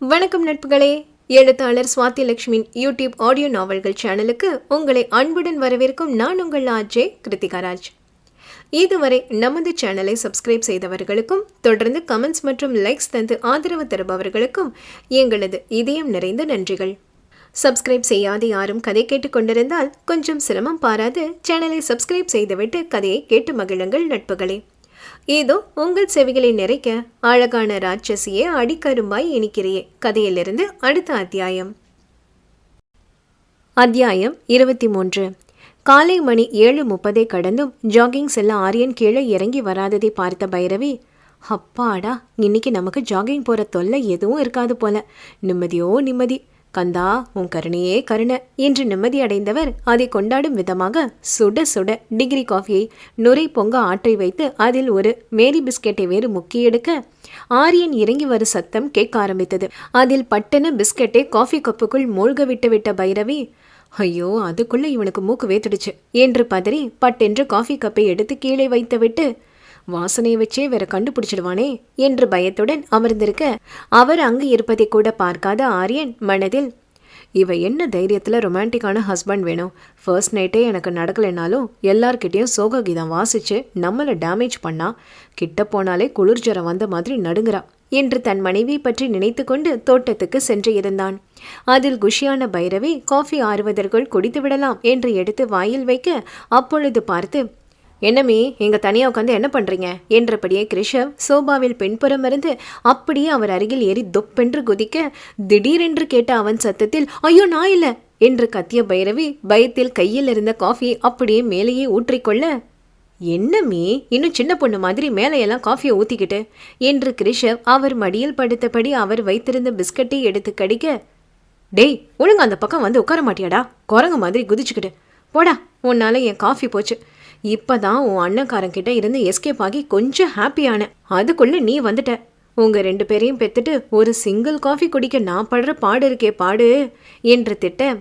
வணக்கம் நட்புகளே. எழுத்தாளர் Swathi லட்சுமியின் YouTube audio நாவல்கள் சேனலுக்கு உங்களை அன்புடன் வரவேற்கும் நான் உங்கள் ஆஜே கிருத்திகாராஜ். இதுவரை நமது சேனலை சப்ஸ்கிரைப் செய்தவர்களுக்கும் தொடர்ந்து கமெண்ட்ஸ் மற்றும் லைக்ஸ் தந்து ஆதரவு தருபவர்களுக்கும் எங்களது இதயம் நிறைந்த நன்றிகள். சப்ஸ்கிரைப் செய்யாத யாரும் கதை கேட்டுக்கொண்டிருந்தால் கொஞ்சம் சிரமம் பாராது. சேனலை சப்ஸ்கிரைப் செய்துவிட்டு கதையை கேட்டு மகிழுங்கள் நட்புகளே. ஏதோ உங்கள் செவிகளை நிறைக்க அழகான ராட்சசியே அடிக்கரும்பாய் இனிக்கிறியே கதையிலிருந்து அடுத்த அத்தியாயம். அத்தியாயம் இருபத்தி மூன்று காலை மணி ஏழு முப்பதை கடந்தும் ஜாகிங் செல்ல ஆரியன் கீழே இறங்கி வராததை பார்த்த பைரவி அப்பாடா இன்னைக்கு நமக்கு ஜாகிங் போகிற தொல்லை எதுவும் இருக்காது போல. நிம்மதியோ நிம்மதி. கந்தா உன் கருணையே கருணை என்று நிம்மதியடைந்தவர் அதை கொண்டாடும் விதமாக சுட சுட டிகிரி காஃபியை நுரை பொங்க ஆற்றி வைத்து அதில் ஒரு மேரி பிஸ்கெட்டை வேறு முக்கி எடுக்க ஆரியன் இறங்கி வரும் சத்தம் கேட்க ஆரம்பித்தது. அதில் பட்டன பிஸ்கெட்டை காஃபி கப்புக்குள் மூழ்க விட்டுவிட்ட பைரவி ஐயோ அதுக்குள்ள இவனுக்கு மூக்கு வேத்துடுச்சு என்று பதறி பட்டென்று காஃபி கப்பை எடுத்து கீழே வைத்துவிட்டு வாசனையை வச்சே வேற கண்டுபிடிச்சிடுவானே என்று பயத்துடன் அமர்ந்திருக்க அவர் அங்கு இருப்பதை கூட பார்க்காத ஆரியன் மனதில் இவ என்ன தைரியத்தில் ரொமான்டிக்கான ஹஸ்பண்ட் வேணும்? ஃபர்ஸ்ட் நைட்டே எனக்கு நடக்கலைனாலும் எல்லார்கிட்டேயும் சோக கீதம் வாசிச்சு நம்மளை டேமேஜ் பண்ணா கிட்ட போனாலே குளிர்ஜரம் வந்த மாதிரி நடுங்குறா என்று தன் மனைவி பற்றி நினைத்து கொண்டு தோட்டத்துக்கு சென்று இருந்தான். அதில் குஷியான பைரவி காஃபி ஆறுவதற்குள் குடித்து விடலாம் என்று எடுத்து வாயில் வைக்க அப்பொழுது பார்த்து என்னமே எங்கள் தனியா உட்காந்து என்ன பண்றீங்க? என்றபடியே கிருஷவ் சோபாவில் பின்புறம் இருந்து அப்படியே அவர் அருகில் ஏறி தொப்பென்று குதிக்க திடீரென்று கேட்ட அவன் சத்தத்தில் ஐயோ நான் இல்லை! என்று கத்திய பைரவி பயத்தில் கையில் இருந்த காஃபி அப்படியே மேலேயே ஊற்றிக்கொள்ள என்னமே இன்னும் சின்ன பொண்ணு மாதிரி மேலையெல்லாம் காஃபியை ஊற்றிக்கிட்டு என்று கிருஷவ் அவர் மடியில் படுத்தபடி அவர் வைத்திருந்த பிஸ்கட்டை எடுத்து கடிக்க டேய் ஒழுங்கு அந்த பக்கம் வந்து உட்கார மாட்டியாடா? குரங்கு மாதிரி குதிச்சுக்கிட்டு. போடா உன்னால என் காஃபி போச்சு. இப்போ தான் உன் அண்ணக்காரங்கிட்ட இருந்து எஸ்கேப் ஆகி கொஞ்சம் ஹாப்பியான அதுக்குள்ளே நீ வந்துட்ட. உங்கள் ரெண்டு பேரையும் பெற்றுட்டு ஒரு சிங்கிள் காஃபி குடிக்க நான் படுற பாடு இருக்கே பாடு என்று திட்ட.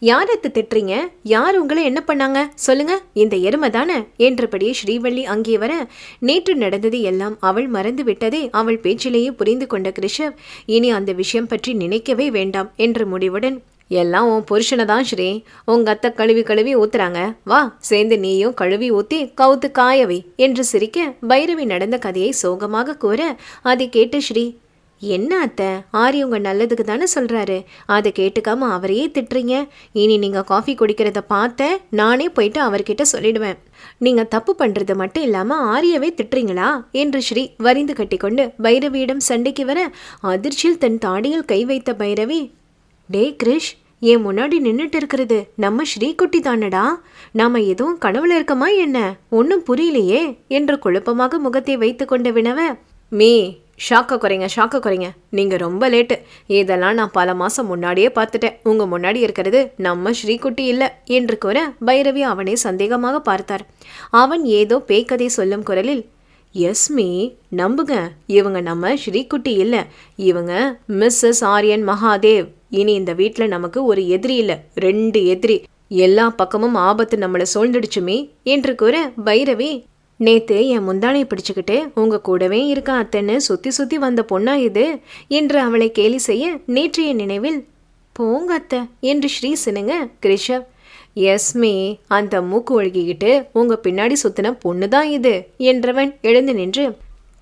யாரத்து திட்டுறீங்க? யார் உங்களை என்ன பண்ணாங்க? சொல்லுங்க இந்த எருமை தானே? என்றபடியே ஸ்ரீவள்ளி அங்கே வர நேற்று நடந்தது எல்லாம் அவள் மறந்து விட்டதே அவள் பேச்சிலேயே புரிந்து கொண்ட கிருஷப் இனி அந்த விஷயம் பற்றி நினைக்கவே வேண்டாம் என்ற முடிவுடன் எல்லாம் உன் புருஷனை தான் ஸ்ரீ. உங்க அத்தை கழுவி கழுவி ஊத்துறாங்க. வா சேர்ந்து நீயும் கழுவி ஊத்தி கவுத்து காயவை என்று சிரிக்க பைரவி நடந்த கதையை சோகமாக கூற அதை கேட்டு ஸ்ரீ. என்ன அத்தை? ஆரி உங்க நல்லதுக்கு தானே சொல்றாரு. அதை கேட்டுக்காம அவரையே திட்டுறீங்க. இனி நீங்க காஃபி குடிக்கிறத பார்த்த நானே போயிட்டு அவர்கிட்ட சொல்லிடுவேன். நீங்க தப்பு பண்றது மட்டும் இல்லாம ஆரியவே திட்டுறீங்களா? என்று ஸ்ரீ வரிந்து கட்டிக்கொண்டு பைரவியிடம் சண்டைக்கு வர அதிர்ச்சியில் தன் தாடியில் கை வைத்த பைரவி டே கிரிஷ் என் முன்னாடி நின்றுட்டு இருக்கிறது நம்ம ஸ்ரீகுட்டி தானடா? நாம எதுவும் கனவுல இருக்கமா என்ன? ஒன்றும் புரியலையே என்று குழப்பமாக முகத்தை வைத்து கொண்டு வினவ. மே ஷாக்க குறைங்க ஷாக்க குறைங்க. நீங்கள் ரொம்ப லேட்டு. இதெல்லாம் நான் பல மாதம் முன்னாடியே பார்த்துட்டேன். உங்கள் முன்னாடி இருக்கிறது நம்ம ஸ்ரீகுட்டி இல்லை என்று கூற பைரவி அவனை சந்தேகமாக பார்த்தார். அவன் ஏதோ பேய்கதை சொல்லும் குரலில் எஸ்மி நம்புங்க. இவங்க நம்ம ஸ்ரீகுட்டி இல்லை. இவங்க மிஸ்ஸஸ் ஆரியன் மகாதேவ். இனி இந்த வீட்டில் நமக்கு ஒரு எதிரி இல்லை ரெண்டு எதிரி. எல்லா பக்கமும் ஆபத்து நம்மளை சூழ்ந்துடுச்சுமே என்று கூற பைரவி நேத்து என் முந்தானை பிடிச்சுக்கிட்டு உங்க கூடவே இருக்க அத்தைன்னு சுத்தி சுத்தி வந்த பொண்ணா இது? என்று அவளை கேலி செய்ய நேற்றைய நினைவில் போங்க அத்தை என்று ஸ்ரீ சினுங்க கிருஷவ் எஸ்மே அந்த மூக்கு ஒழுகிக்கிட்டு உங்க பின்னாடி சுத்தின பொண்ணு தான் இது என்றவன் எழுந்து நின்று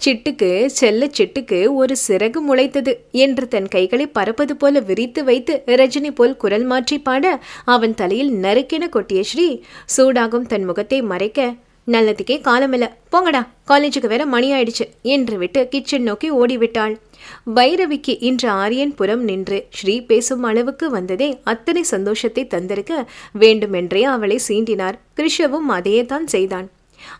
சிட்டுக்கு செல்ல சிட்டுக்கு ஒரு சிறகு முளைத்தது என்று தன் கைகளை பறப்பது போல விரித்து வைத்து ரஜினி போல் குரல் மாற்றி பாட அவன் தலையில் நறுக்கென கொட்டிய ஸ்ரீ சூடாகும் தன் முகத்தை மறைக்க நல்லதுக்கே காலமில்ல. போங்கடா. காலேஜுக்கு வேற மணி ஆயிடுச்சு. என்று விட்டு கிச்சன் நோக்கி ஓடிவிட்டாள். வைரவிக்கு இன்று ஆரியன் புறம் நின்று ஸ்ரீ பேசும் அளவுக்கு வந்ததே அத்தனை சந்தோஷத்தை தந்திருக்க வேண்டுமென்றே அவளை சீண்டினார். கிருஷவும் அதையே தான் செய்தான்.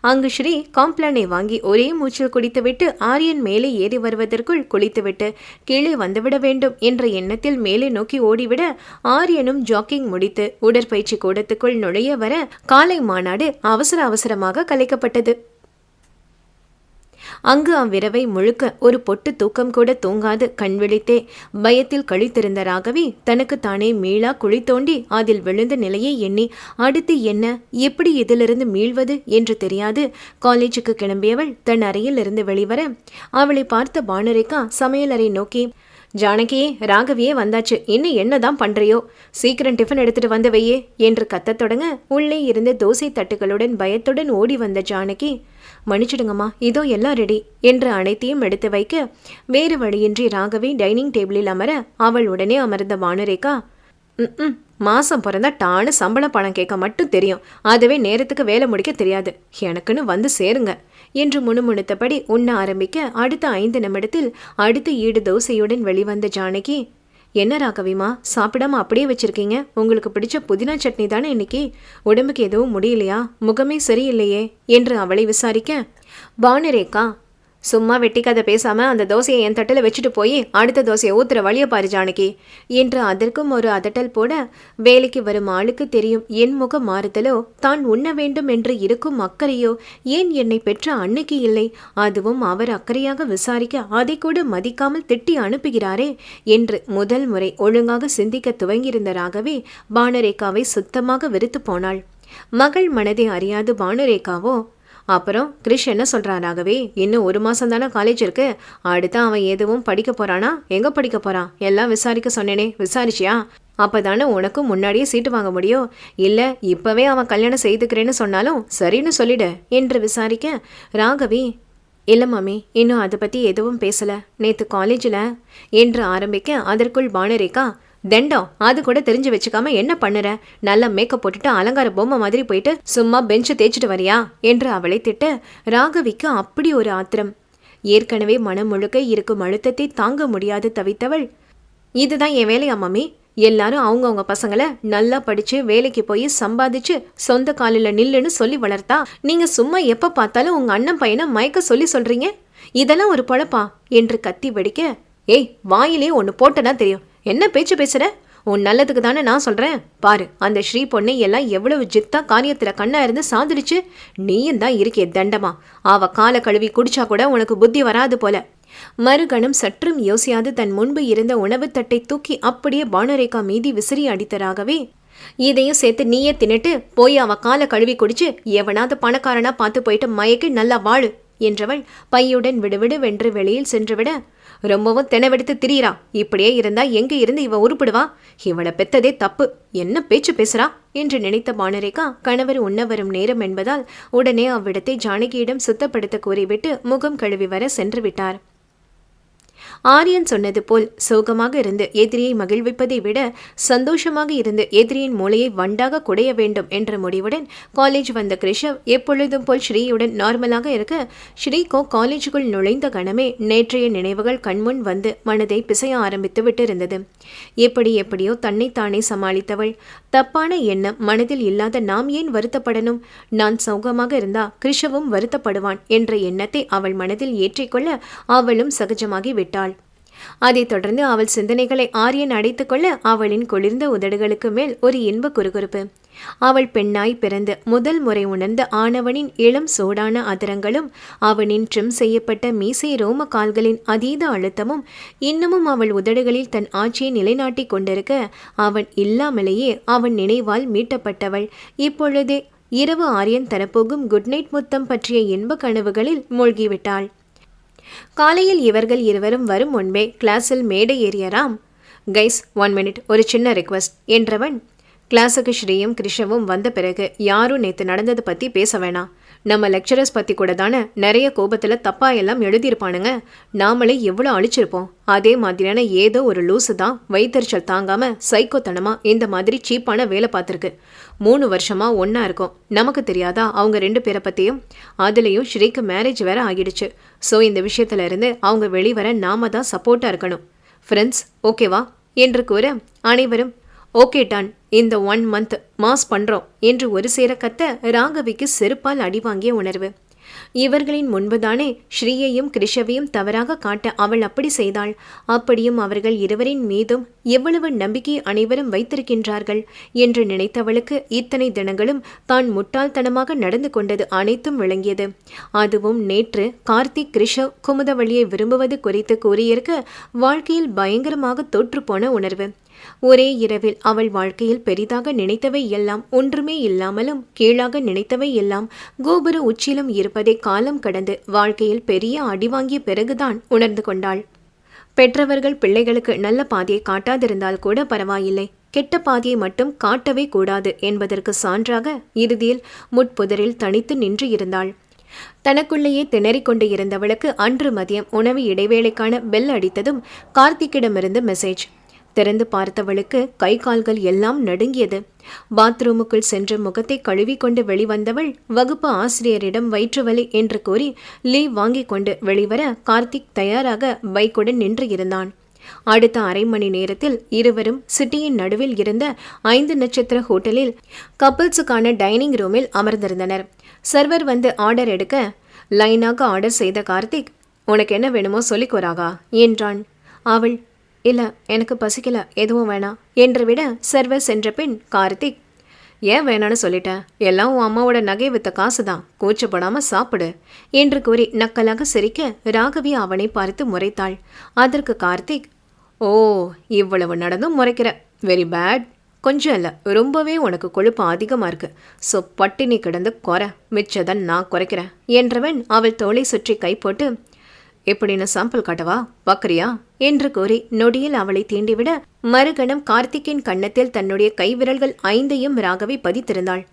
அங்கு ஸ்ரீ காம்ப்ளானை வாங்கி ஒரே மூச்சில் குடித்துவிட்டு ஆரியன் மேலே ஏறி வருவதற்குள் குளித்துவிட்டு கீழே வந்துவிட வேண்டும் என்ற எண்ணத்தில் மேலே நோக்கி ஓடிவிட ஆரியனும் ஜாக்கிங் முடித்து உடற்பயிற்சி கூடத்துக்குள் நுழைய வர காலை மாநாடு அவசர அவசரமாக கலைக்கப்பட்டது. அங்கு அவ்விரவை முழுக்க ஒரு பொட்டு தூக்கம் கூட தூங்காது. கண் விழித்தே பயத்தில் கழித்திருந்த ராகவி தனக்கு தானே மீளா குழி தோண்டி அதில் விழுந்த நிலையை எண்ணி அடுத்து என்ன? எப்படி இதிலிருந்து மீள்வது என்று தெரியாது. காலேஜுக்கு கிளம்பியவள் தன் அறையில் இருந்து வெளிவர அவளை பார்த்த பானுரேகா சமையலறை நோக்கி ஜானகியே ராகவியே வந்தாச்சு. இன்னும் என்னதான் பண்றியோ? சீக்கிரம் டிஃபன் எடுத்துட்டு வந்து வையே என்று கத்தத் தொடங்க உள்ளே இருந்த தோசை தட்டுகளுடன் பயத்துடன் ஓடி வந்த ஜானகி மன்னிச்சிடுங்கம்மா இதோ எல்லாம் ரெடி என்று அனைத்தையும் எடுத்து வைக்க வேறு வழியின்றி ராகவி டைனிங் டேபிளில் அமர அவள் உடனே அமர்ந்த வானரேகா ம் மாசம் பிறந்தா டானு சம்பள பணம் கேட்க மட்டும் தெரியும். அதுவே நேரத்துக்கு வேலை முடிக்க தெரியாது. எனக்குன்னு வந்து சேருங்க என்று முணுமுணுத்தபடி உண்ண ஆரம்பிக்க அடுத்த ஐந்து நிமிடத்தில் அடுத்த ஈடு தோசையுடன் வெளிவந்த ஜானகி என்ன ராகவிமா சாப்பிடாம அப்படியே வச்சிருக்கீங்க? உங்களுக்கு பிடிச்ச புதினா சட்னி தானே இன்னைக்கு? உடம்புக்கு எதுவும் முடியலையா? முகமே சரியில்லையே? என்று அவளை விசாரிக்க பானுரேகா சும்மா வெட்டி கதை பேசாமல் அந்த தோசையை என் தட்டில் வச்சுட்டு போய் அடுத்த தோசையை ஊத்துற வழியை பாரு ஜானகி. என்று அதற்கும் ஒரு அதட்டல் போட வேலைக்கு வரும் ஆளுக்கு தெரியும் என் முக மாறுதலோ தான் உண்ண வேண்டும் என்று இருக்கும் அக்கறையோ ஏன் என்னை பெற்ற அன்னைக்கு இல்லை? அதுவும் அவர் அக்கறையாக விசாரிக்க அதை கூட மதிக்காமல் திட்டி அனுப்புகிறாரே என்று முதல் முறை ஒழுங்காக சிந்திக்க துவங்கியிருந்தராகவே பானரேகாவை சுத்தமாக வெறுத்து போனாள். மகள் மனதை அறியாது பானுரேகாவோ அப்புறம் கிரிஷ் என்ன சொல்கிறானாகவே இன்னும் ஒரு மாதம் தானே காலேஜ் இருக்கு. அடுத்து அவன் எதுவும் படிக்க போகிறானா எங்கே படிக்க போகிறான் எல்லாம் விசாரிக்க சொன்னேனே. விசாரிச்சியா? அப்போ தானே உனக்கும் முன்னாடியே சீட்டு வாங்க முடியும். இல்லை இப்போவே அவன் கல்யாணம் செய்துக்கிறேன்னு சொன்னாலும் சரின்னு சொல்லிடு என்று விசாரிக்க ராகவி இல்லை மாமி இன்னும் அதை பற்றி எதுவும் பேசலை. நேற்று காலேஜில் என்று ஆரம்பிக்க அதற்குள் பானரேகா தெண்டம் அது கூட தெரிஞ்சு வச்சுக்காம என்ன பண்ணுற? நல்லா மேக்கப் போட்டுட்டு அலங்கார பொம்மை மாதிரி போயிட்டு சும்மா பெஞ்சு தேய்ச்சிட்டு வரியா? என்று அவளை திட்ட. ராகவிக்கு அப்படி ஒரு ஆத்திரம். ஏற்கனவே மனம் முழுக்க இருக்கும் அழுத்தத்தை தாங்க முடியாது தவித்தவள். இதுதான் என் வேலையா மாமி? எல்லாரும் அவங்கவுங்க பசங்களை நல்லா படிச்சு வேலைக்கு போய் சம்பாதிச்சு சொந்த காலில் நில்லுன்னு சொல்லி வளர்த்தா நீங்க சும்மா எப்ப பார்த்தாலும் உங்க அண்ணன் பையனை மயக்க சொல்லி சொல்றீங்க? இதெல்லாம் ஒரு பொழப்பா? என்று கத்தி வெடிக்க ஏய் வாயிலே ஒன்று போட்டனா தெரியும். என்ன பேச்சு பேசுகிற உன் நல்லதுக்கு தானே நான் சொல்கிறேன் பாரு அந்த ஸ்ரீ பொண்ணை எல்லாம் எவ்வளவு ஜித்தா காரியத்தில் கண்ணா இருந்து சாதிடுச்சு நீயும் தான் இருக்கே தண்டமா. அவ கால கழுவி குடிச்சா கூட உனக்கு புத்தி வராது போல. மறுகணம் சற்றும் யோசியாது தன் முன்பு இருந்த உணவு தட்டை தூக்கி அப்படியே பானரேகா மீதி விசிறி அடித்தராகவே இதையும் சேர்த்து நீயே தின்னுட்டு போய் அவ கால கழுவி குடிச்சு எவனாவது பணக்காரனா பார்த்து போயிட்டு மயக்கி நல்லா வாழு என்றவள் பையுடன் விடுவிடு வென்று வெளியில் சென்றுவிட ரொம்பவும் தினவெடுத்து திரியிறா. இப்படியே இருந்தா எங்க இருந்து இவன் உருப்பிடுவா? இவளை பெத்ததே தப்பு. என்ன பேச்சு பேசுறா? என்று நினைத்த மானரேகா கணவர் உண்ண வரும் நேரம் என்பதால் உடனே அவ்விடத்தை ஜானகியிடம் சுத்தப்படுத்த கூறிவிட்டு முகம் கழுவி வர சென்று விட்டார். ஆரியன் சொன்னது போல் சோகமாக இருந்து எதிரியை மகிழ்விப்பதை விட சந்தோஷமாக இருந்து எதிரியின் மூளையை வண்டாக குடைய வேண்டும் என்ற முடிவுடன் காலேஜ் வந்த கிருஷவ் எப்பொழுதும் போல் ஸ்ரீயுடன் நார்மலாக இருக்க ஸ்ரீகோ காலேஜுக்குள் நுழைந்த கணமே நேற்றைய நினைவுகள் கண்முன் வந்து மனதை பிசைய ஆரம்பித்து விட்டிருந்தது. எப்படி எப்படியோ தன்னைத்தானே சமாளித்தவள். தப்பான எண்ணம் மனதில் இல்லாத நாம் ஏன் வருத்தப்படணும்? நான் சௌகமாக இருந்தா கிருஷவும் வருத்தப்படுவான் என்ற எண்ணத்தை அவள் மனதில் ஏற்றிக்கொள்ள அவளும் சகஜமாகி விட்டாள். அதைத் தொடர்ந்து அவள் சிந்தனைகளை ஆரியன் அடைத்துக்கொள்ள அவளின் குளிர்ந்த உதடுகளுக்கு மேல் ஒரு இன்ப குறுகுறுப்பு. அவள் பெண்ணாய் பிறந்து முதல் முறை உணர்ந்த ஆனவனின் இளம் சோடான அதிரங்களும் அவனின் ட்ரிம் செய்யப்பட்ட மீசை ரோம கால்களின் அதீத அழுத்தமும் இன்னமும் அவள் உதடுகளில் தன் ஆட்சியை நிலைநாட்டி கொண்டிருக்க அவன் இல்லாமலேயே அவன் நினைவால் மீட்டப்பட்டவள். இப்பொழுதே இரவு ஆரியன் தரப்போகும் குட் நைட் முத்தம் பற்றிய இன்ப கனவுகளில் மூழ்கிவிட்டாள். காலையில் இவர்கள் இருவரும் வரும் முன்பே கிளாஸில் மேடை ஏறியராம் கைஸ் ஒன் மினிட் ஒரு சின்ன ரிக்வஸ்ட் என்றவன். கிளாஸுக்கு ஸ்ரீயும் கிருஷ்ணவும் வந்த பிறகு யாரும் நேற்று நடந்தது பற்றி பேச வேணாம். நம்ம லெக்சரர்ஸ் பற்றி கூட தானே நிறைய கோபத்தில் தப்பாக எல்லாம் எழுதியிருப்பானுங்க. நாமளே எவ்வளோ அழிச்சிருப்போம். அதே மாதிரியான ஏதோ ஒரு லூசு தான் வைத்தறிச்சல் தாங்காமல் சைக்கோத்தனமாக இந்த மாதிரி சீப்பான வேலை பார்த்துருக்கு. மூணு வருஷமாக ஒன்றா இருக்கும். நமக்கு தெரியாதா அவங்க ரெண்டு பேரை பற்றியும் அதுலேயும் ஸ்ரீக்கு மேரேஜ் வேற ஆகிடுச்சு. ஸோ இந்த விஷயத்துல இருந்து அவங்க வெளிவர நாம தான் சப்போர்ட்டாக இருக்கணும். ஃப்ரெண்ட்ஸ் ஓகேவா என்று கூற அனைவரும் ஓகே டான் இந்த ஒன் மந்த் மாஸ் பண்ணுறோம் என்று ஒரு சேர கத்த ராகவிக்கு செருப்பால் அடி வாங்கிய உணர்வு. இவர்களின் முன்புதானே ஸ்ரீயையும் கிருஷவையும் தவறாக காட்ட அவள் அப்படி செய்தாள். அப்படியும் அவர்கள் இருவரின் மீதும் எவ்வளவு நம்பிக்கை அனைவரும் வைத்திருக்கின்றார்கள் என்று நினைத்தவளுக்கு இத்தனை தினங்களும் தான் முட்டாள்தனமாக நடந்து கொண்டது அனைத்தும் விளங்கியது. அதுவும் நேற்று கார்த்திக் கிருஷவ் குமுதவழியை விரும்புவது குறித்து கூறியிருக்க வாழ்க்கையில் பயங்கரமாக தோற்றுப்போன உணர்வு. ஒரே இரவில் அவள் வாழ்க்கையில் பெரிதாக நினைத்தவை எல்லாம் ஒன்றுமே இல்லாமலும் கீழாக நினைத்தவை எல்லாம் கோபுர உச்சிலும் இருப்பதை காலம் கடந்து வாழ்க்கையில் பெரிய அடி வாங்கிய பிறகுதான் உணர்ந்து கொண்டாள். பெற்றவர்கள் பிள்ளைகளுக்கு நல்ல பாதையை காட்டாதிருந்தால் கூட பரவாயில்லை. கெட்ட பாதையை மட்டும் காட்டவே கூடாது என்பதற்கு சான்றாக இறுதியில் முட்புதரில் தனித்து நின்று இருந்தாள். தனக்குள்ளேயே திணறிக் கொண்டு இருந்தவளுக்கு அன்று மதியம் உணவு இடைவேளைக்கான பெல் அடித்ததும் கார்த்திக்கிடமிருந்து மெசேஜ் திறந்து பார்த்தவளுக்கு கை கால்கள் எல்லாம் நடுங்கியது. பாத்ரூமுக்குள் சென்று முகத்தை கழுவிக்கொண்டு வெளிவந்தவள் வகுப்பு ஆசிரியரிடம் வயிற்றுவலி என்று கூறி லீவ் வாங்கிக் கொண்டு வெளிவர கார்த்திக் தயாராக பைக்குடன் நின்று இருந்தான். அடுத்த அரை மணி நேரத்தில் இருவரும் சிட்டியின் நடுவில் இருந்த ஐந்து நட்சத்திர ஹோட்டலில் கப்பிள்ஸுக்கான டைனிங் ரூமில் அமர்ந்திருந்தனர். சர்வர் வந்து ஆர்டர் எடுக்க லைனாக ஆர்டர் செய்த கார்த்திக் உனக்கு என்ன வேணுமோ சொல்லிக்கோராகா என்றான். அவள் இல்லை எனக்கு பசிக்கல எதுவும் வேணாம் என்று விட சர்வர் சென்ற பின் கார்த்திக் ஏன் வேணான்னு சொல்லிட்டேன் எல்லாம் உன் அம்மாவோட நகை வித்த காசு தான் கூச்சப்படாமல் சாப்பிடு என்று கூறி நக்கலாக சிரிக்க ராகவி அவனை பார்த்து முறைத்தாள். அதற்கு கார்த்திக் ஓ இவ்வளவு நடந்தும் முறைக்கிற வெரி பேட் கொஞ்சம் இல்லை ரொம்பவே உனக்கு கொழுப்பு அதிகமாக இருக்கு. ஸோ பட்டினி கிடந்து குறை மிச்சதான் நான் குறைக்கிறேன் என்றவன் அவள் தோலை சுற்றி கை போட்டு எப்படின்னு சாம்பிள் காட்டவா? பார்க்கறியா என்று கூறி நொடியில் அவளை தீண்டிவிட மறுகணம் கார்த்திக்கின் கன்னத்தில் தன்னுடைய கைவிரல்கள் ஐந்தையும் ராகவி பதித்திருந்தாள்.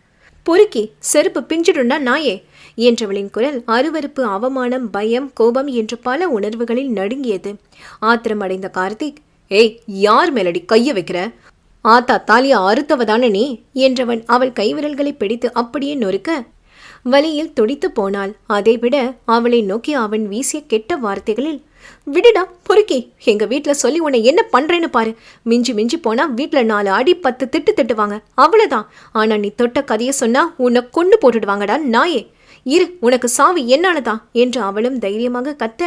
பொறுக்கி செருப்பு பிஞ்சிடுண்டா நாயே என்றவளின் குரல் அருவருப்பு அவமானம் பயம் கோபம் என்று பல உணர்வுகளில் நடுங்கியது. ஆத்திரமடைந்த கார்த்திக் ஏய் யார் மேலடி கைய வைக்கிற? ஆத்தா தாலியா அறுத்தவதான நீ? என்றவன் அவள் கைவிரல்களை பிடித்து அப்படியே நொறுக்க வலியில் துடித்து போனாள். அதைவிட அவளை நோக்கி அவன் வீசிய கெட்ட வார்த்தைகளில் விடுடா பொறுக்கி. எங்க வீட்ல சொல்லி உன்னை என்ன பண்றேன்னு பாரு. மிஞ்சி மிஞ்சி போனா வீட்ல நாலு அடி பத்து திட்டு திட்டுவாங்க. அவ்வளவுதான். ஆனா நீ தொட்ட கதையை சொன்னா உன்னை கொண்டு போட்டுடுவாங்கடா நாயே. இரு உனக்கு சாவு என்னாலதான் என்று அவளும் தைரியமாக கத்த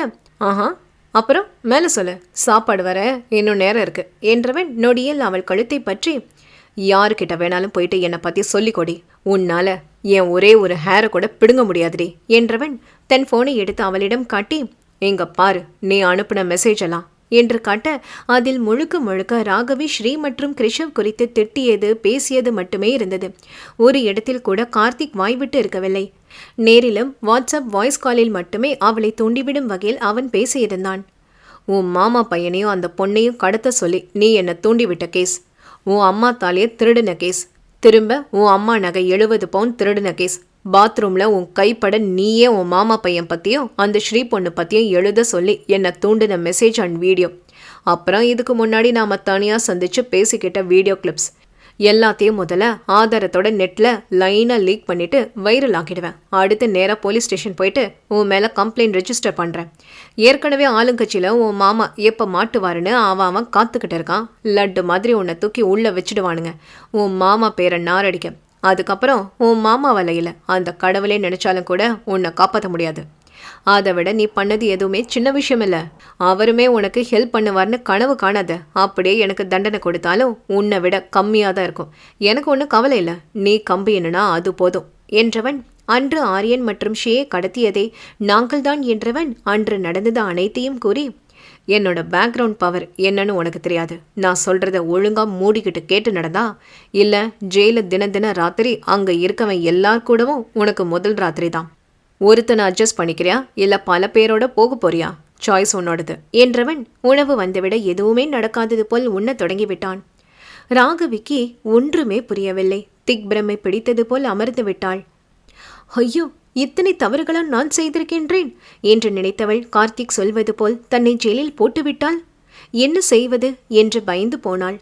ஆஹா அப்புறம் மேலே சொல்லு. சாப்பாடு வர இன்னும் நேரம் இருக்கு. என்றவன் நொடியில் அவள் கழுத்தை பற்றி யாருக்கிட்ட வேணாலும் போயிட்டு என்னை பற்றி சொல்லிக்கொடி. உன்னால என் ஒரே ஒரு ஹேரை கூட பிடுங்க முடியாதுடி. என்றவன் தன் ஃபோனை எடுத்து அவளிடம் காட்டி எங்க பாரு நீ அனுப்பின மெசேஜ் எல்லாம். என்று காட்ட அதில் முழுக்க முழுக்க ராகவி ஸ்ரீ மற்றும் கிருஷவ் குறித்து திட்டியது பேசியது மட்டுமே இருந்தது. ஒரு இடத்தில் கூட கார்த்திக் வாய்விட்டு இருக்கவில்லை. நேரிலும் வாட்ஸ்அப் வாய்ஸ் காலில் மட்டுமே அவளை தூண்டிவிடும் வகையில் அவன் பேசியிருந்தான். உன் மாமா பையனையும் அந்த பொண்ணையும் கடத்த சொல்லி நீ என்னை தூண்டிவிட்ட கேஸ் உன் அம்மா தாலியை திருடின கேஸ் திரும்ப உன் அம்மா நகை எழுபது பவுன் திருடின கேஸ் பாத்ரூம்ல உன் கைப்பட நீயே உன் மாமா பையன் பத்தியும் அந்த ஸ்ரீ பொண்ணு பத்தியும் எழுத சொல்லி என்னை தூண்டின மெசேஜ் அண்ட் வீடியோ அப்புறம் இதுக்கு முன்னாடி நாம தனியாக சந்திச்சு பேசிக்கிட்ட வீடியோ கிளிப்ஸ் எல்லாத்தையும் முதல்ல ஆதாரத்தோட நெட்டில் லைனாக லீக் பண்ணிட்டு வைரல் ஆக்கிடுவேன். அடுத்து நேராக போலீஸ் ஸ்டேஷன் போயிட்டு உன் மேலே கம்ப்ளைண்ட் ரெஜிஸ்டர் பண்ணுறேன் ஏற்கனவே ஆளுங்கட்சியில் உன் மாமா எப்போ மாட்டுவாருன்னு அவன் அவன் காத்துக்கிட்டு இருக்கான். லட்டு மாதிரி உன்னை தூக்கி உள்ளே வச்சுடுவானுங்க. உன் மாமா பேரை நாரடிக்க. அதுக்கப்புறம் உன் மாமா வலையில் அந்த கடவுளே நினைச்சாலும் கூட உன்னை காப்பாற்ற முடியாது. அதை விட நீ பண்ணது எதுவுமே சின்ன விஷயம் இல்லை. அவருமே உனக்கு ஹெல்ப் பண்ணுவார்னு கனவு காணாத. அப்படியே எனக்கு தண்டனை கொடுத்தாலும் உன்னை விட கம்மியாக தான் இருக்கும். எனக்கு ஒன்றும் கவலை இல்லை. நீ கம்பி என்னன்னா அது போதும் என்றவன் அன்று ஆரியன் மற்றும் ஷே கடத்தியதை நாங்கள்தான் என்றவன் அன்று நடந்தது அனைத்தையும் கூறி என்னோட பேக்ரவுண்ட் பவர் என்னன்னு உனக்கு தெரியாது. நான் சொல்கிறத ஒழுங்காக மூடிக்கிட்டு கேட்டு நடந்தா இல்லை ஜெயிலில் தின தின ராத்திரி அங்கே இருக்கவன் எல்லார் கூடவும் உனக்கு முதல் ராத்திரி தான். ஒருத்தனை அட்ஜஸ்ட் பண்ணிக்கிறியா? இல்லை பல பேரோட போக போறியா? சாய்ஸ் உன்னோடது. என்றவன் உணவு வந்துவிட எதுவுமே நடக்காதது போல் உண்ணத் தொடங்கிவிட்டான். ராகவிக்கு ஒன்றுமே புரியவில்லை. திக் பிரமை பிடித்தது போல் அமர்ந்து விட்டாள். ஐயோ இத்தனை தவறுகளா நான் செய்திருக்கின்றேன் என்று நினைத்தவள் கார்த்திக் சொல்வது போல் தன்னை ஜெயிலில் போட்டுவிட்டாள். என்ன செய்வது என்று பயந்து போனாள்.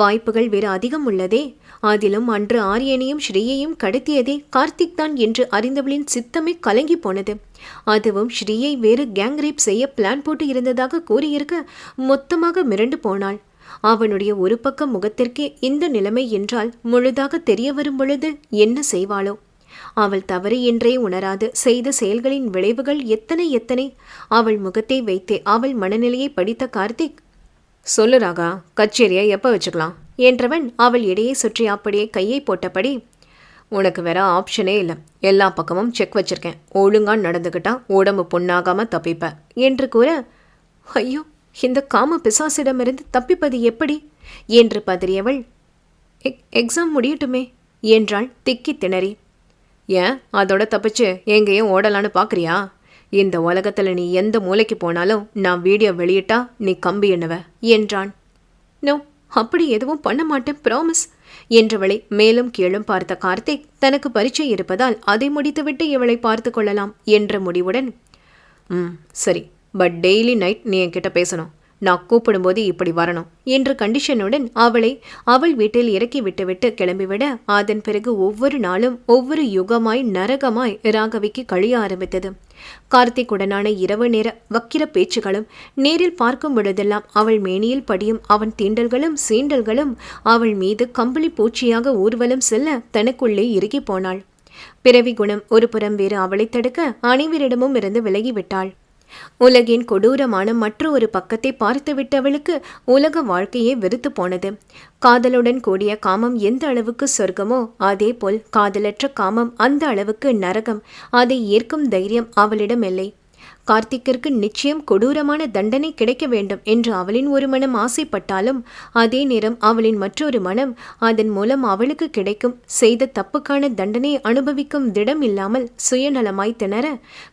வாய்ப்புகள் வேறு அதிகம் உள்ளதே. அதிலும் அன்று ஆரியனையும் ஸ்ரீயையும் கடத்தியதே கார்த்திக் தான் என்று அறிந்தவளின் சித்தமே கலங்கி போனது. அதுவும் ஸ்ரீயை வேறு கேங் ரேப் செய்ய பிளான் போட்டு இருந்ததாக கூறியிருக்க மொத்தமாக மிரண்டு போனாள். அவனுடைய ஒரு பக்க முகத்திற்கே இந்த நிலைமை என்றால் முழுதாக தெரிய வரும் பொழுது என்ன செய்வாளோ? அவள் தவறு என்றே உணராது. செய்த செயல்களின் விளைவுகள் எத்தனை எத்தனை? அவள் முகத்தை வைத்தே அவள் மனநிலையை படித்த கார்த்திக் சொல்லு ராகா கச்சேரியை எப்போ வச்சுக்கலாம்? என்றவன் அவள் இடையே சுற்றி அப்படியே கையை போட்டபடி உனக்கு வேற ஆப்ஷனே இல்லை. எல்லா பக்கமும் செக் வச்சிருக்கேன். ஒழுங்கா நடந்துக்கிட்டா உடம்பு பொண்ணாகாம தப்பிப்ப. என்று கூற ஐயோ இந்த காம பிசாசிடமிருந்து தப்பிப்பது எப்படி? என்று பதறியவள் எக் எக்ஸாம் முடியட்டுமே என்றாள் திக்கி திணறி. ஏன்? அதோட தப்பிச்சு எங்கேயும் ஓடலான்னு பார்க்குறியா இந்த உலகத்தில் நீ எந்த மூலைக்கு போனாலும் நான் வீடியோ வெளியிட்டா நீ கம்பி என்னவ என்றான். நோ அப்படி எதுவும் பண்ண மாட்டேன் ப்ராமிஸ் என்றவளை மேலும் கீழும் பார்த்த கார்த்திக் தனக்கு பரீட்சை இருப்பதால் அதை முடித்துவிட்டு இவளை பார்த்து கொள்ளலாம் என்ற முடிவுடன் ம் சரி பட் டெய்லி நைட் நீ என்கிட்ட பேசணும். நான் கூப்பிடும்போது இப்படி வரணும் என்ற கண்டிஷனுடன் அவளை அவள் வீட்டில் இறக்கி விட்டுவிட்டு கிளம்பிவிட அதன் பிறகு ஒவ்வொரு நாளும் ஒவ்வொரு யுகமாய் நரகமாய் ராகவிக்கு கழிய ஆரம்பித்தது. கார்த்திக்குடனான இரவு நேர வக்கிர பேச்சுகளும் நேரில் பார்க்கும் பொழுதெல்லாம் அவள் மேனியில் படியும் அவன் தீண்டல்களும் சீண்டல்களும் அவள் மீது கம்பளி பூச்சியாக ஊர்வலம் செல்ல தனக்குள்ளே இறுகி போனாள். பிறவி குணம் ஒரு புறம் வேறு அவளை தடுக்க அனைவரிடமும் இருந்து விலகிவிட்டாள். உலகின் கொடூரமான மற்றொரு பக்கத்தை பார்த்துவிட்டவளுக்கு உலக வாழ்க்கையே வெறுத்து போனது. காதலுடன் கூடிய காமம் எந்த அளவுக்கு சொர்க்கமோ அதேபோல் காதலற்ற காமம் அந்த அளவுக்கு நரகம். அதை ஏற்கும் தைரியம் அவளிடம் இல்லை. கார்த்திக்கிற்கு நிச்சயம் கொடூரமான தண்டனை கிடைக்க வேண்டும் என்று அவளின் ஒரு மனம் ஆசைப்பட்டாலும் அதே நேரம் அவளின் மற்றொரு மனம் அதன் மூலம் அவளுக்கு கிடைக்கும் செய்த தப்புக்கான தண்டனையை அனுபவிக்கும் திடம் இல்லாமல் சுயநலமாய் திணற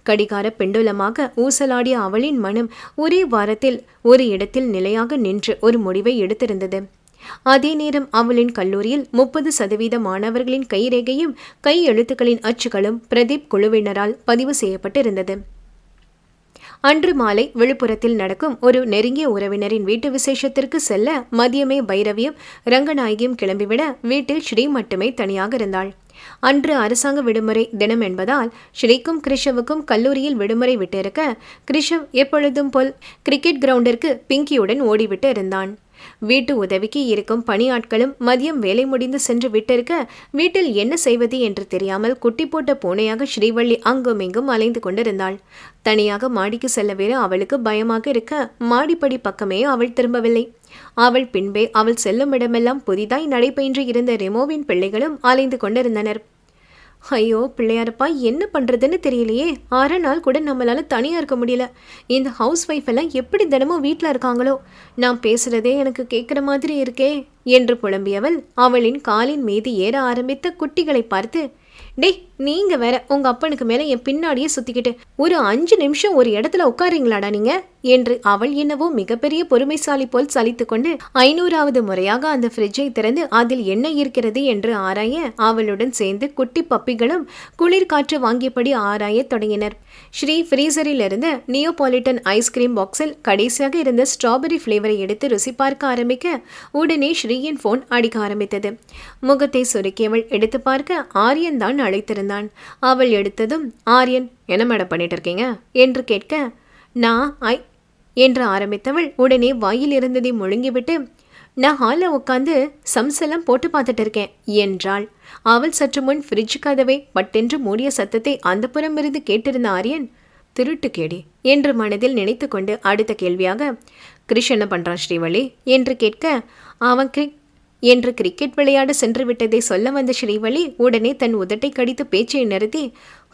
கடிகார பெண்டுலமாக ஊசலாடிய அவளின் மனம் ஒரே வாரத்தில் ஒரு இடத்தில் நிலையாக நின்று ஒரு முடிவை எடுத்திருந்தது. அதே நேரம் அவளின் கல்லூரியில் முப்பது சதவீத மாணவர்களின் கைரேகையும் கையெழுத்துக்களின் அச்சுகளும் பிரதீப் குழுவினரால் பதிவு செய்யப்பட்டிருந்தது. அன்று மாலை விழுப்புரத்தில் நடக்கும் ஒரு நெருங்கிய உறவினரின் வீட்டு விசேஷத்திற்கு செல்ல மதியமே பைரவியும் ரங்கநாயகியும் கிளம்பிவிட வீட்டில் ஸ்ரீ மட்டுமே தனியாக இருந்தாள். அன்று அரசாங்க விடுமுறை தினம் என்பதால் ஸ்ரீக்கும் கிருஷவுக்கும் கல்லூரியில் விடுமுறை விட்டிருக்க கிருஷவ் எப்பொழுதும் போல் கிரிக்கெட் கிரவுண்டிற்கு பிங்கியுடன் ஓடிவிட்டு இருந்தான். வீட்டு உதவிக்கு இருக்கும் பணியாட்களும் மதியம் வேலை முடிந்து சென்று விட்டிருக்க வீட்டில் என்ன செய்வது என்று தெரியாமல் குட்டி போட்ட பூனையாக ஸ்ரீவள்ளி அங்கும் இங்கும் அலைந்து கொண்டிருந்தாள். தனியாக மாடிக்கு செல்லவேற அவளுக்கு பயமாக இருக்க மாடிப்படி பக்கமே அவள் திரும்பவில்லை. அவள் பின்பே அவள் செல்லும் இடமெல்லாம் புதிதாய் நடைபெற்று இருந்த ரெமோவின் பிள்ளைகளும் அலைந்து கொண்டிருந்தனர். ஐயோ பிள்ளையாரப்பா என்ன பண்ணுறதுன்னு தெரியலையே. அரை நாள் கூட நம்மளால் தனியாக இருக்க முடியல. இந்த ஹவுஸ் ஒய்ஃப் எல்லாம் எப்படி தினமும் வீட்டில் இருக்காங்களோ? நான் பேசுகிறதே எனக்கு கேட்குற மாதிரி இருக்கே என்று புலம்பியவள் அவளின் காலின் மீது ஏற ஆரம்பித்த குட்டிகளை பார்த்து டேய் நீங்க வேற உங்க அப்பனுக்கு மேல என் பின்னாடியே சுத்திக்கிட்டு ஒரு அஞ்சு நிமிஷம் ஒரு இடத்துல உட்காருங்களாடா நீங்க? என்று அவள் என்னவோ மிகப்பெரிய பொறுமைசாலி போல் சலித்து கொண்டு ஐநூறாவது முறையாக அந்த ஃப்ரிட்ஜை திறந்து அதில் என்ன இருக்கிறது என்று ஆராய அவளுடன் சேர்ந்து குட்டி பப்பிகளும் குளிர் காற்று வாங்கியபடி ஆராய தொடங்கினர். ஸ்ரீ ஃப்ரீசரில் இருந்த நியோபாலிட்டன் ஐஸ்கிரீம் பாக்ஸில் கடைசியாக இருந்த ஸ்ட்ராபெரி ஃப்ளேவரை எடுத்து ருசி பார்க்க ஆரம்பிக்க உடனே ஸ்ரீயின் ஃபோன் அடிக்க ஆரம்பித்தது. முகத்தை சுருக்கியவள் எடுத்து பார்க்க ஆரியன் தான் இருந்தான் அவள் எடுத்ததும் ஆரியன் என்ன மேடம் பண்ணிட்டு இருக்கீங்க என்று கேட்க நான் ஐ என்று ஆரம்பித்தவள் உடனே வாயில் இருந்ததை முழுங்கிவிட்டு நான் ஹாலில் உட்காந்து சம்செல்லாம் போட்டு பார்த்துட்டு இருக்கேன் என்றாள். அவள் சற்று முன் ஃப்ரிட்ஜ் கதவை பட்டென்று மூடிய சத்தத்தை அந்த புறம் இருந்து கேட்டிருந்த ஆரியன் திருட்டு கேடி என்று மனதில் நினைத்து கொண்டு அடுத்த கேள்வியாக கிரிஷ் என்ன பண்ணுறான் ஸ்ரீவள்ளி? என்று கேட்க அவன் கிரிக் என்று கிரிக்கெட் விளையாட சென்று விட்டதை சொல்ல வந்த ஸ்ரீவள்ளி உடனே தன் உதட்டை கடித்து பேச்சை நிறுத்தி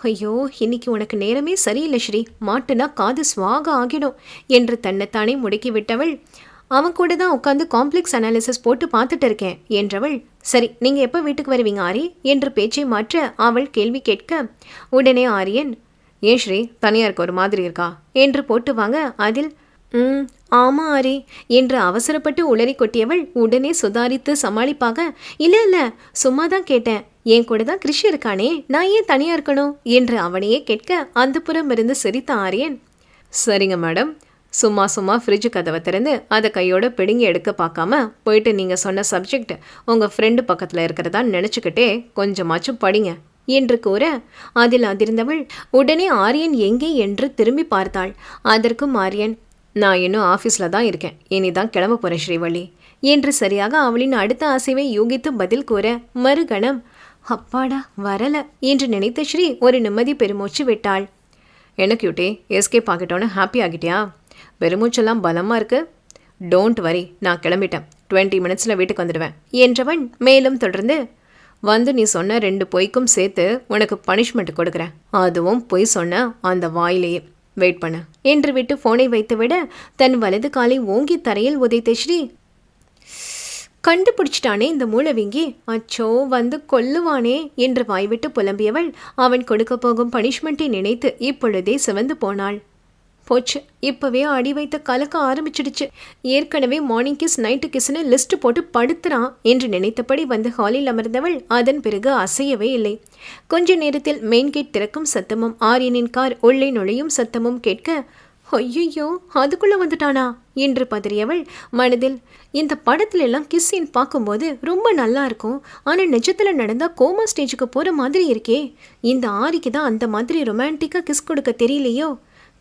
ஐயோ இன்னைக்கு உனக்கு நேரமே சரியில்லை ஸ்ரீ. மாட்டுனா காது சுவாக ஆகிடும் என்று தன்னைத்தானே முடக்கி விட்டவள் அவன் கூட தான் உட்காந்து காம்ப்ளெக்ஸ் அனாலிசிஸ் போட்டு பார்த்துட்டு இருக்கேன் என்றவள். சரி நீங்கள் எப்போ வீட்டுக்கு வருவீங்க ஆரி? என்று பேச்சை மாற்ற அவள் கேள்வி கேட்க உடனே ஆரியன் ஏன் ஸ்ரீ தனியாக இருக்க ஒரு மாதிரி இருக்கா? என்று போட்டு வாங்க. அதில் ம் ஆமா ஆரி. என்று அவசரப்பட்டு உளறி கொட்டியவள் உடனே சுதாரித்து சமாளிப்பாக இல்ல இல்ல சும்மா தான் கேட்டேன். என் கூட தான் கிருஷி இருக்கானே. நான் ஏன் தனியா இருக்கணும்? என்று அவனையே கேட்க அந்த புறம் இருந்து சிரித்த ஆரியன் சரிங்க மேடம். சும்மா சும்மா ஃப்ரிட்ஜ் கதவை திறந்து அதை கையோட பிடுங்கி எடுக்க பார்க்காம போயிட்டு நீங்கள் சொன்ன சப்ஜெக்ட் உங்கள் ஃப்ரெண்டு பக்கத்தில் இருக்கிறதா நினச்சிக்கிட்டே கொஞ்சமாச்சும் படிங்க என்று கூற அதில் அதிர்ந்தவள் உடனே ஆரியன் எங்கே என்று திரும்பி பார்த்தாள். அதற்கும் ஆரியன் நான் இன்னும் ஆஃபீஸில் தான் இருக்கேன். இனி தான் கிளம்ப போகிறேன் ஸ்ரீவள்ளி. என்று சரியாக அவளின் அடுத்த அசைவை யூகித்து பதில் கூற மறுகணம் அப்பாடா வரல என்று நினைத்த ஸ்ரீ ஒரு நிம்மதி பெருமூச்சு விட்டாள். என்ன கியூட்டே எஸ்கேப் ஆகிட்டோன்னு ஹாப்பி ஆகிட்டியா? பெருமூச்செல்லாம் பலமாக இருக்கு. டோன்ட் வரி நான் கிளம்பிட்டேன். டுவெண்ட்டி மினிட்ஸில் வீட்டுக்கு வந்துடுவேன் என்றவன் மேலும் தொடர்ந்து வந்து நீ சொன்ன ரெண்டு பொய்க்கும் சேர்த்து உனக்கு பனிஷ்மெண்ட் கொடுக்குறேன். அதுவும் பொய் சொன்ன அந்த வாயிலேயே. வெயிட் பண்ணு. என்று விட்டு ஃபோனை வைத்துவிட தன் வலது காலை ஓங்கி தரையில் உதைத்த ஸ்ரீ கண்டுபிடிச்சிட்டானே இந்த மூளவிங்கி அச்சோ வந்து கொல்லுவானே என்று வாய்விட்டு புலம்பியவள் அவன் கொடுக்க போகும் பனிஷ்மெண்ட்டை நினைத்து இப்பொழுதே சிவந்து போனாள். போச்சு. இப்போவே அடி வைத்த கலக்க ஆரம்பிச்சிடுச்சு. ஏற்கனவே மார்னிங் கிஸ் நைட்டு கிஸ்னு லிஸ்ட் போட்டு படுத்துறான் என்று நினைத்தபடி வந்து ஹாலில் அமர்ந்தவள் அதன் பிறகு அசையவே இல்லை. கொஞ்ச நேரத்தில் மெயின் கேட் திறக்கும் சத்தமும் ஆரியனின் கார் உள்ளே நுழையும் சத்தமும் கேட்க ஐயோ அதுக்குள்ளே வந்துட்டானா? என்று பதறியவள் மனதில் இந்த படத்துல எல்லாம் கிஸ் சீன் பார்க்கும்போது ரொம்ப நல்லா இருக்கும். ஆனால் நிஜத்தில் நடந்தால் கோமா ஸ்டேஜுக்கு போகிற மாதிரி இருக்கே. இந்த ஆரிக்கு தான் அந்த மாதிரி ரொமான்டிக்காக கிஸ் கொடுக்க தெரியலையோ?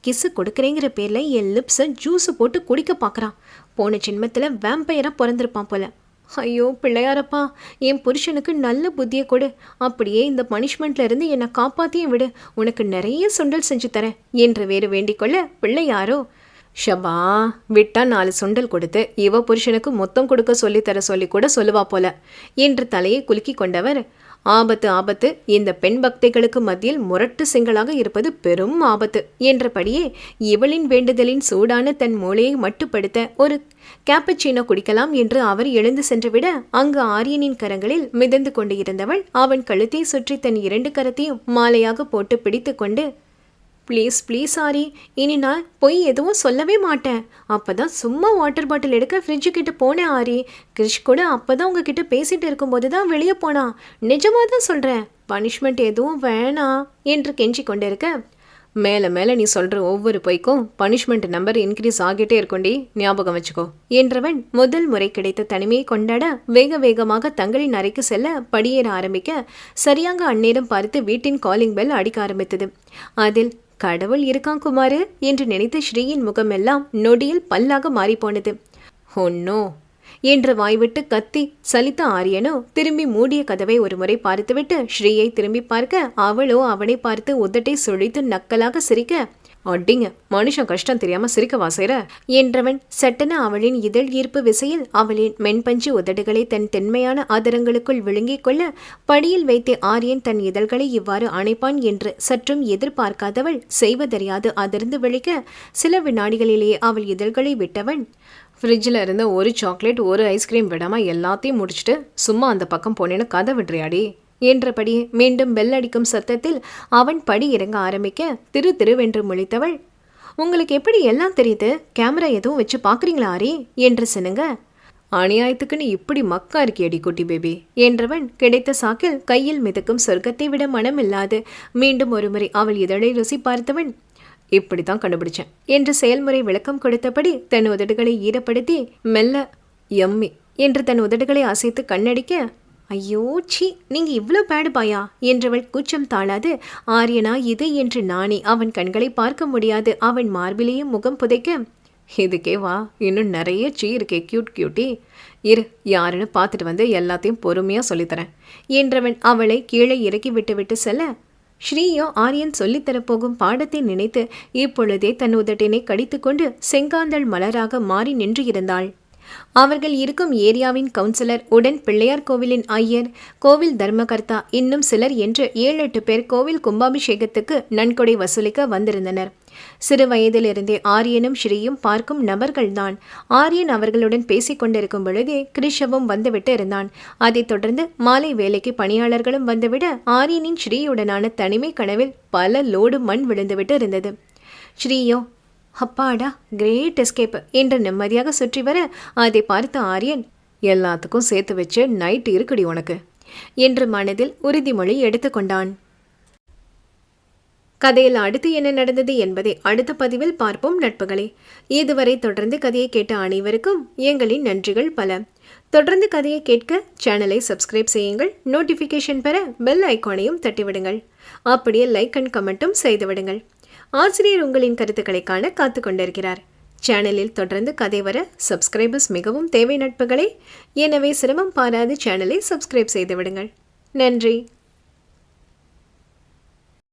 கிஸ்ஸு கொடுக்குறேங்கிற பேரில் என் லிப்ஸை ஜூஸு போட்டு குடிக்க பார்க்குறான் போன ஜென்மத்தில் வேம்பையராக பிறந்திருப்பான் போல. ஐயோ பிள்ளையாரப்பா என் புருஷனுக்கு நல்ல புத்தியை கொடு. அப்படியே இந்த பனிஷ்மெண்ட்ல இருந்து என்னை காப்பாத்தியும் விடு. உனக்கு நிறைய சுண்டல் செஞ்சு தரேன். என்று வேறு வேண்டிக்கொள்ள பிள்ளையாரோ ஷபா விட்டா நாலு சுண்டல் கொடுத்து இவ புருஷனுக்கு மொத்தம் கொடுக்க சொல்லித்தர தர சொல்லி கூட சொல்லுவா போல என்று தலையை குலுக்கி கொண்டவர் ஆபத்து ஆபத்து. இந்த பெண் பக்தைகளுக்கு மத்தியில் முரட்டு செங்கலாக இருப்பது பெரும் ஆபத்து என்றபடியே இவளின் வேண்டுதலின் சூடான தன் மூளையை மட்டுப்படுத்த ஒரு கேப்பச்சீனோ குடிக்கலாம் என்று அவர் எழுந்து சென்றுவிட அங்கு ஆரியனின் கரங்களில் மிதந்து கொண்டு இருந்தவள் அவன் கழுத்தை சுற்றி தன் இரண்டு கரத்தையும் மாலையாக போட்டு பிடித்து கொண்டு ப்ளீஸ் ப்ளீஸ் சாரி இனி நான் பொய் எதுவும் சொல்லவே மாட்டேன். அப்போ தான் சும்மா வாட்டர் பாட்டில் எடுக்க ஃப்ரிட்ஜு கிட்ட போனேன் ஆரி. கிரிஷ் கூட அப்போ தான் உங்ககிட்ட பேசிகிட்டு இருக்கும்போது தான் வெளியே போனான் நிஜமாக தான் சொல்கிறேன் பனிஷ்மெண்ட் எதுவும் வேணாம் என்று கெஞ்சி கொண்டிருக்க. மேலே மேலே நீ சொல்கிற ஒவ்வொரு பொய்க்கும் பனிஷ்மெண்ட் நம்பர் இன்க்ரீஸ் ஆகிட்டே இருக்கும்டி ஞாபகம் வச்சுக்கோ. என்றவன் முதல் முறை கிடைத்த தனிமையை கொண்டாட வேக வேகமாக தங்களின் அறைக்கு செல்ல படியேற ஆரம்பிக்க சரியாக அந்நேரம் பார்த்து வீட்டின் காலிங் பெல் அடிக்க ஆரம்பித்தது. அதில் கடவுள் இருக்கான் குமாரு என்று நினைத்த ஸ்ரீயின் முகமெல்லாம் நொடியில் பல்லாக மாறிப்போனது. ஒன்னோ என்று வாய்விட்டு கத்தி சலித்த ஆரியனோ திரும்பி மூடிய கதவை ஒரு முறை பார்த்துவிட்டு ஸ்ரீயை திரும்பி பார்க்க அவளோ அவனை பார்த்து உதட்டை சுழித்து நக்கலாக சிரிக்க அடிங்க மனுஷன் கஷ்டம் தெரியாம சிரிக்க வாசைற என்றவன் சட்டன அவளின் இதழ் ஈர்ப்பு விசையில் அவளின் மென்பஞ்சு உதடுகளை தன் தென்மையான ஆதரங்களுக்குள் விழுங்கிக் கொள்ள படியில் வைத்தே ஆரியன் தன் இதழ்களை இவ்வாறு அணைப்பான் என்று சற்றும் எதிர்பார்க்காதவள் செய்வதறியாது அதிர்ந்து விழிக்க சில வினாடிகளிலேயே அவள் இதழ்களை விட்டவன் ஃப்ரிட்ஜில் இருந்த ஒரு சாக்லேட் ஒரு ஐஸ்கிரீம் விடாமல் எல்லாத்தையும் முடிச்சுட்டு சும்மா அந்த பக்கம் போனேன்னு கதை விடுறியாடி என்றபடி மீண்டும் பெல் அடிக்கும் சத்தத்தில் அவன் படி இறங்க ஆரம்பிக்க திரு திருவென்று முழித்தவள் உங்களுக்கு எப்படி எல்லாம் தெரியுது? கேமரா எதுவும் வச்சு பார்க்குறீங்களா ஆரி? என்று சினுங்க. அநியாயத்துக்குன்னு இப்படி மக்கா இருக்கியடி குட்டி பேபி என்றவன் கிடைத்த சாக்கில் கையில் மிதக்கும் சொர்க்கத்தை விட மனமில்லாது மீண்டும் ஒருமுறை அவள் இதழை ருசி பார்த்தவன் இப்படி தான் கண்டுபிடிச்சேன் என்று செயல்முறை விளக்கம் கொடுத்தபடி தன் உதடுகளை ஈரப்படுத்தி மெல்ல எம்மி என்று தன் உதடுகளை அசைத்து கண்ணடிக்க ஐயோ சி நீங்கள் இவ்வளோ பேடு பாயா என்றவள் கூச்சம் தாழாது ஆரியனா இது என்று நானே அவன் கண்களை பார்க்க முடியாது. அவன் மார்பிலேயே முகம் புதைக்க. இதுக்கே வா இன்னும் நிறைய சீ இருக்கே கியூட் கியூட்டி இரு யாருன்னு பார்த்துட்டு வந்து எல்லாத்தையும் பொறுமையாக சொல்லித்தரேன். என்றவன் அவளை கீழே இறக்கி விட்டு விட்டு செல்ல. ஸ்ரீயோ ஆரியன் சொல்லித்தரப்போகும் பாடத்தை நினைத்து இப்பொழுதே தன் உதட்டினை கடித்துக்கொண்டு செங்காந்தள் மலராக மாறி நின்று இருந்தாள். அவர்கள் இருக்கும் ஏரியாவின் கவுன்சிலர் உடன் பிள்ளையார் கோவிலின் ஐயர் கோவில் தர்மகர்த்தா இன்னும் சிலர் என்று ஏழு எட்டு பேர் கோவில் கும்பாபிஷேகத்துக்கு நன்கொடை வசூலிக்க வந்திருந்தனர். சிறு வயதிலிருந்தே ஆரியனும் ஸ்ரீயும் பார்க்கும் நபர்கள்தான். ஆரியன் அவர்களுடன் பேசிக் கொண்டிருக்கும் பொழுதே கிருஷவும் வந்துவிட்டு இருந்தான். அதைத் தொடர்ந்து மாலை வேலைக்கு பணியாளர்களும் வந்துவிட ஆரியனின் ஸ்ரீயுடனான தனிமை கனவில் பல லோடு மண் விழுந்துவிட்டு இருந்தது. ஸ்ரீயோ அப்பாடா கிரேட் எஸ்கேப் என்று நிம்மதியாக சுற்றி வர அதை பார்த்த ஆரியன் எல்லாத்துக்கும் சேர்த்து வச்சு நைட் இருக்குடி உனக்கு என்று மனதில் உறுதிமொழி எடுத்துக்கொண்டான் கதையில் அடுத்து என்ன நடந்தது என்பதை அடுத்த பதிவில் பார்ப்போம் நட்புகளே. இதுவரை தொடர்ந்து கதையை கேட்ட அனைவருக்கும் எங்களின் நன்றிகள் பல. தொடர்ந்து கதையை கேட்க சேனலை சப்ஸ்கிரைப் செய்யுங்கள். நோட்டிஃபிகேஷன் பெற பெல் ஐக்கானையும் தட்டிவிடுங்கள். அப்படியே லைக் அண்ட் கமெண்ட்டும் செய்துவிடுங்கள். ஆசிரியர் உங்களின் கருத்துக்களை காண காத்து கொண்டிருக்கிறார் சேனலில் தொடர்ந்து கதை வர சப்ஸ்கிரைபர்ஸ் மிகவும் தேவை நட்புகளே. எனவே சிரமம் பாராது சேனலை சப்ஸ்கிரைப் செய்து விடுங்கள். நன்றி.